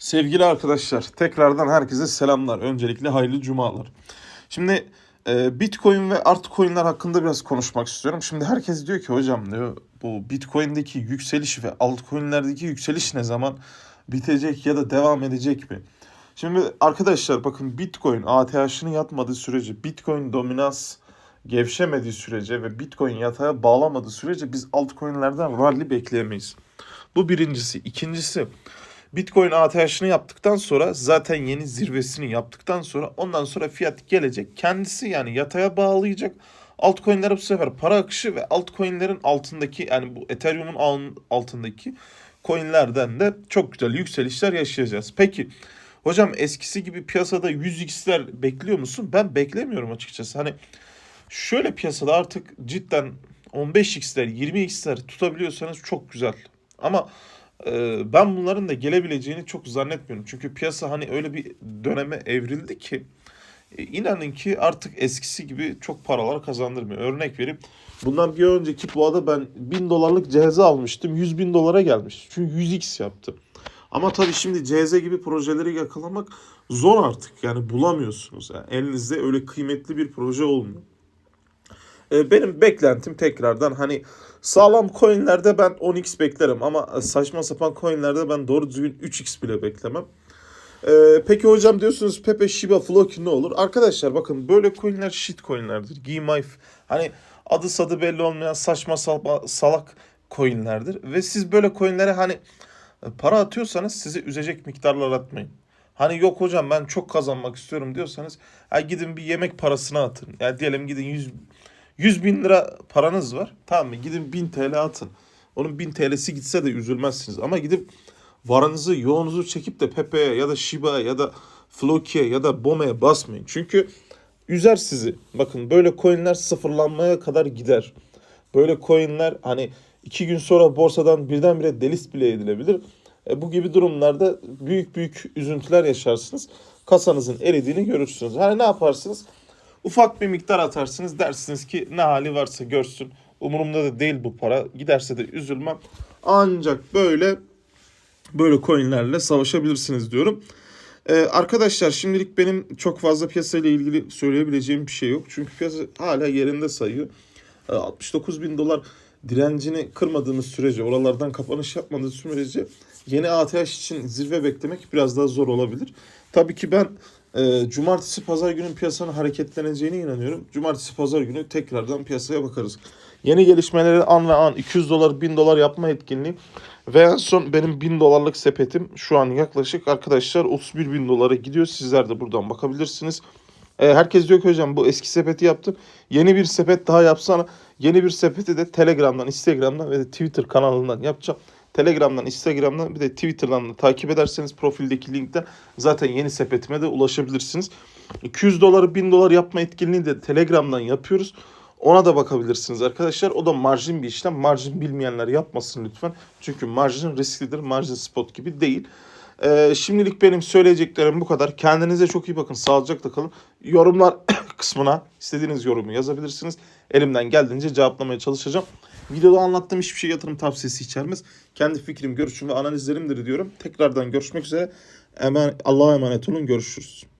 Sevgili arkadaşlar, tekrardan herkese selamlar. Öncelikle hayırlı cumalar. Şimdi e, Bitcoin ve altcoin'ler hakkında biraz konuşmak istiyorum. Şimdi herkes diyor ki hocam diyor bu Bitcoin'deki yükseliş ve altcoin'lerdeki yükseliş ne zaman bitecek ya da devam edecek mi? Şimdi arkadaşlar bakın Bitcoin ATH'ını yatmadığı sürece, Bitcoin dominans gevşemediği sürece ve Bitcoin yatağa bağlamadığı sürece biz altcoin'lerden rally bekleyemeyiz. Bu birincisi. İkincisi Bitcoin ATH'ını yaptıktan sonra zaten yeni zirvesini yaptıktan sonra ondan sonra fiyat gelecek. Kendisi yani yataya bağlayacak. Altcoin'lere bu sefer para akışı ve altcoin'lerin altındaki yani bu Ethereum'un al- altındaki coin'lerden de çok güzel yükselişler yaşayacağız. Peki hocam eskisi gibi piyasada 100x'ler bekliyor musun? Ben beklemiyorum açıkçası. Hani şöyle piyasada artık cidden 15x'ler 20x'ler tutabiliyorsanız çok güzel. Ama ben bunların da gelebileceğini çok zannetmiyorum. Çünkü piyasa hani öyle bir döneme evrildi ki e, inanın ki artık eskisi gibi çok paralar kazandırmıyor. Örnek vereyim. Bundan bir önceki boğada ben 1000 dolarlık cihazı almıştım. 100 bin dolara gelmiş. Çünkü 100x yaptı. Ama tabii şimdi CZ gibi projeleri yakalamak zor artık. Yani bulamıyorsunuz. Yani elinizde öyle kıymetli bir proje olmuyor. Ee, benim beklentim tekrardan hani sağlam coinlerde ben 10x beklerim ama saçma sapan coinlerde ben doğru düzgün 3x bile beklemem. Ee, peki hocam diyorsunuz Pepe, Shiba, Floki ne olur? Arkadaşlar bakın böyle coinler shit coinlerdir. Gmif hani adı sadı belli olmayan saçma salma, salak coinlerdir. Ve siz böyle coinlere hani para atıyorsanız sizi üzecek miktarlar atmayın. Hani yok hocam ben çok kazanmak istiyorum diyorsanız ha gidin bir yemek parasına atın. Yani diyelim gidin 100 100 bin lira paranız var. Tamam mı? Gidin 1000 TL atın. Onun 1000 TL'si gitse de üzülmezsiniz. Ama gidip varanızı, yoğunuzu çekip de Pepe'ye ya da Shiba'ya ya da Floki'ye ya da Bome'ye basmayın. Çünkü üzer sizi. Bakın böyle coinler sıfırlanmaya kadar gider. Böyle coinler hani iki gün sonra borsadan birdenbire delist bile edilebilir. E, bu gibi durumlarda büyük büyük üzüntüler yaşarsınız. Kasanızın eridiğini görürsünüz. Hani ne yaparsınız? Ufak bir miktar atarsınız dersiniz ki ne hali varsa görsün. Umurumda da değil bu para. Giderse de üzülmem. Ancak böyle böyle coinlerle savaşabilirsiniz diyorum. Ee, arkadaşlar şimdilik benim çok fazla piyasayla ilgili söyleyebileceğim bir şey yok. Çünkü piyasa hala yerinde sayıyor. Ee, 69 bin dolar direncini kırmadığımız sürece, oralardan kapanış yapmadığı sürece yeni ATH için zirve beklemek biraz daha zor olabilir. Tabii ki ben e, cumartesi pazar günü piyasanın hareketleneceğine inanıyorum. Cumartesi pazar günü tekrardan piyasaya bakarız. Yeni gelişmeleri an ve an 200 dolar 1000 dolar yapma etkinliği ve en son benim 1000 dolarlık sepetim şu an yaklaşık arkadaşlar 31 bin dolara gidiyor. Sizler de buradan bakabilirsiniz. E, herkes diyor ki hocam bu eski sepeti yaptım. Yeni bir sepet daha yapsana. Yeni bir sepeti de Telegram'dan, Instagram'dan ve de Twitter kanalından yapacağım. Telegram'dan, Instagram'dan bir de Twitter'dan da takip ederseniz profildeki linkten zaten yeni sepetime de ulaşabilirsiniz. 200 doları 1000 dolar yapma etkinliğini de Telegram'dan yapıyoruz. Ona da bakabilirsiniz arkadaşlar. O da marjin bir işlem. Marjin bilmeyenler yapmasın lütfen. Çünkü marjin risklidir. Marjin spot gibi değil. Ee, şimdilik benim söyleyeceklerim bu kadar. Kendinize çok iyi bakın. Sağlıcakla kalın. Yorumlar kısmına istediğiniz yorumu yazabilirsiniz. Elimden geldiğince cevaplamaya çalışacağım. Videoda anlattığım hiçbir şey yatırım tavsiyesi içermez. Kendi fikrim, görüşüm ve analizlerimdir diyorum. Tekrardan görüşmek üzere. Eman, Allah'a emanet olun. Görüşürüz.